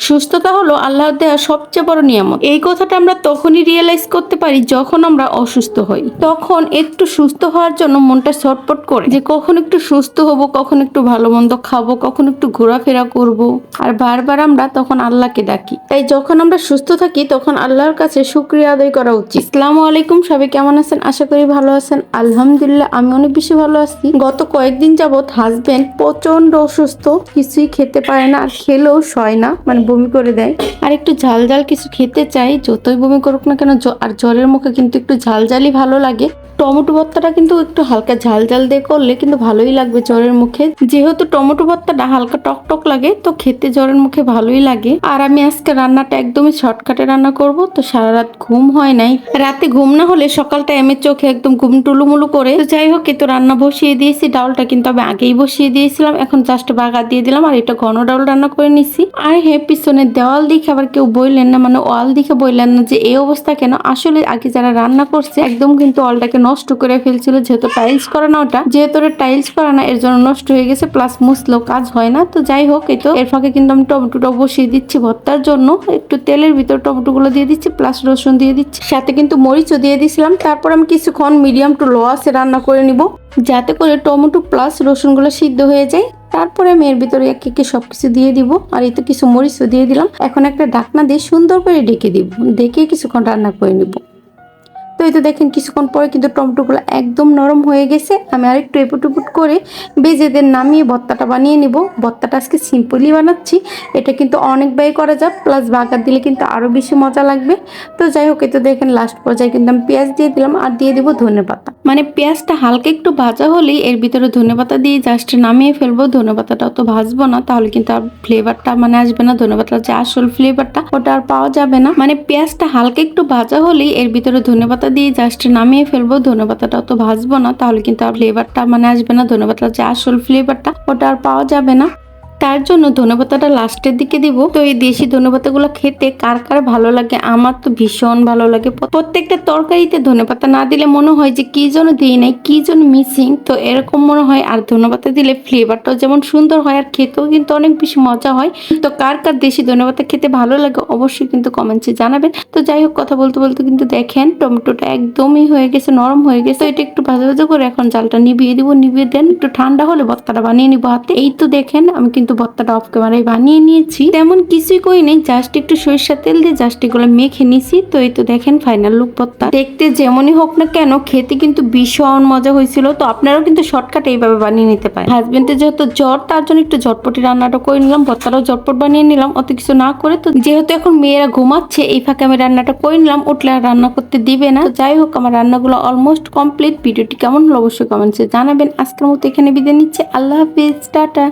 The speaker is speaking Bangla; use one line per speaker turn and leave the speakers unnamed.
সুস্থতা হলো আল্লাহর দেওয়া সবচেয়ে বড় নিয়ামত। এই কথাটা আমরা তখনই রিয়েলাইজ করতে পারি যখন আমরা অসুস্থ হই। তখন একটু সুস্থ হওয়ার জন্য মনটা ছটপট করে। যে কখন একটু সুস্থ হব, কখন একটু ভালো মন্দ খাব, কখন একটু ঘোরাফেরা করব। আর বারবার আমরা তখন আল্লাহকে ডাকি। তাই যখন আমরা সুস্থ থাকি, তখন আল্লাহর কাছে শুক্রিয়া আদায় করা উচিত। আসসালামু আলাইকুম, সবাই কেমন আছেন? আশা করি ভালো আছেন। আলহামদুলিল্লাহ, আমি অনেক বেশি ভালো আছি। গত কয়েকদিন যাবৎ হাজবেন্ড প্রচণ্ড অসুস্থ, কিছুই খেতে পারে না, আর খেলেও সয় না। মানে বমি করে দেয়। আর একটু ঝাল ঝাল কিছু খেতে চাই, যতই বমি করুক না কেন আর জ্বরের মুখে কিন্তু একটু ঝাল ঝালই ভালো লাগে। টমেটো ভর্তাটা কিন্তু একটু হালকা ঝাল ঝাল দিয়ে করলে কিন্তু ভালোই লাগবে জ্বরের মুখে। যেহেতু টমেটো ভর্তাটা হালকা টক টক লাগে, তো খেতে জ্বরের মুখে ভালোই লাগে। আর আমি আজকে রান্নাটা একদমই শর্টকাটে রান্না করব, তো সারা রাত ঘুম হয় নাই। রাতে ঘুম না হলে সকালটা এমের চোখে একদম ঘুম টুলুমুলু করে। তো যাই হোক তো রান্না বসিয়ে দিয়েছি ডাউলটা কিন্তু আমি আগেই বসিয়ে দিয়েছিলাম। এখন জাস্ট বাগা দিয়ে দিলাম, আর এটা ঘন ডাউল রান্না করে নিছি। আর হে পিছনে দেওয়াল দেখে আবার কেউ বললেন না মানে ওয়াল দেখে বললেন না যে এই অবস্থা কেন? আসলে আগে যারা রান্না করছে, একদম কিন্তু ওয়ালটাকে নষ্ট করে ফেলছিল, যেহেতু টাইলস করানো ওটা। যেহেতু টাইলস করা না, এর জন্য নষ্ট হয়ে গেছে প্লাস মুসলেও কাজ হয় না। তো যাই হোক, এই তো, এর ফাঁকে কিন্তু আমি টমেটোটা বসিয়ে দিচ্ছি ভর্তার জন্য। একটু তেলের ভিতর টমেটো গুলো দিয়ে দিচ্ছি প্লাস রসুন দিয়ে দিচ্ছি। সাথে কিন্তু মরিচও দিয়ে দিছিলাম। তারপর আমি কিছুক্ষণ মিডিয়াম টু লো আছে রান্না করে নিব। যাতে করে টমেটো প্লাস রসুনগুলো সিদ্ধ হয়ে যায়। তারপরে আমি এর ভিতরে এক একে সবকিছু দিয়ে দিব। আর এই তো কিছু মরিচও দিয়ে দিলাম। এখন একটা ঢাকনা দিয়ে সুন্দর করে ডেকে দিব। ডেকে কিছুক্ষণ রান্না করে নিব। তো এই তো দেখেন কিছুক্ষণ পরে কিন্তু টমেটোগুলো একদম নরম হয়ে গেছে। আমি আরেকটু এপুট উপুট করে বেজেদের নামিয়ে ভর্তাটা বানিয়ে নিব। ভর্তাটা আজকে সিম্পলি বানাচ্ছি। এটা কিন্তু অনেক ব্যয় করা যায় প্লাস বাগার দিলে কিন্তু আরও বেশি মজা লাগবে। তো যাই হোক, এই তো দেখেন লাস্ট পর্যায়ে কিন্তু আমি পেঁয়াজ দিয়ে দিলাম আর দিয়ে দেবো ধনে পাতা। মানে পেঁয়াজটা হালকা একটু ভাজা হলেই এর ভিতরে ধনে পাতা দিয়ে জাস্ট নামিয়ে ফেলব। ধনে পাতাটা তো ভাজবো না, তাহলে কিন্তু আর ফ্লেভারটা মানে আসবে না। ধনে পাতার যে আসল ফ্লেভারটা ওটা আর পাওয়া যাবে না। মানে পেঁয়াজটা হালকা একটু ভাজা হলেই এর ভিতরে ধনে পাতা দিয়ে জাস্ট নামিয়ে ফেলব ধনে পাতাটা তো ভাজবো না, তাহলে কিন্তু আর ফ্লেভারটা মানে আসবে না ধনে পাতার যে আসল ফ্লেভারটা ওটা আর পাওয়া যাবে না। তার জন্য ধনেপাতাটা লাস্টের দিকে দিব। তো এই দেশি ধনেপাতাগুলো খেতে কার কার ভালো লাগে? আমার তো ভীষণ ভালো লাগে। প্রত্যেকটা তরকারিতে ধনেপাতা না দিলে মনে হয় যে কি যেন দিই নাই, কি যেন মিসিং তো এরকম মনে হয় আর ধনেপাতা দিলে ফ্লেভারটাও যেমন সুন্দর হয় আর খেতেও কিন্তু অনেক বেশি মজা হয়। তো কার কার দেশি ধনেপাতা খেতে ভালো লাগে অবশ্যই কিন্তু কমেন্টসে জানাবেন। তো যাই হোক, কথা বলতে বলতে কিন্তু দেখেন টমেটোটা একদমই হয়ে গেছে, নরম হয়ে গেছে। তো এটা একটু ভাজা ভাজা করে এখন জালটা নিভিয়ে দিব, নিভিয়ে দেন। একটু ঠান্ডা হলে ভর্তাটা বানিয়ে নিবো হাতে। এই তো দেখেন আমি কিন্তু ভর্তাটা অফ ক্যামেরায় বানিয়ে নিয়েছি, তেমন কিছুই করি নেই জাস্ট একটু সরিষার তেল দিয়ে জাস্ট এগুলো মেখে নিছি। তো এই তো দেখেন ফাইনাল লুক ভর্তা। দেখতে যেমনই হোক না কেন, খেতে কিন্তু ভীষণ মজা হয়েছিল, তো আপনারাও কিন্তু শর্টকাট এইভাবে বানিয়ে নিতে পারেন। হাজবেন্ডের যেহেতু জ্বর, তার জন্য একটু ঝটপটি রান্নাটা করে নিলাম, ভর্তাটাও ঝটপট বানিয়ে নিলাম, অত কিছু না করে। তো যেহেতু এখন মেয়েরা ঘুমাচ্ছে, এই ফাঁকে আমি রান্নাটা করে নিলাম, উঠলে আর রান্না করতে দিবে না। তো যাই হোক, আমার রান্নাগুলো অলমোস্ট কমপ্লিট ভিডিওটি কেমন হলো অবশ্যই কমেন্টসে জানাবেন। আজকের মতো এখানে বিদায় নিচ্ছে। আল্লাহ হাফিজ, টাটা।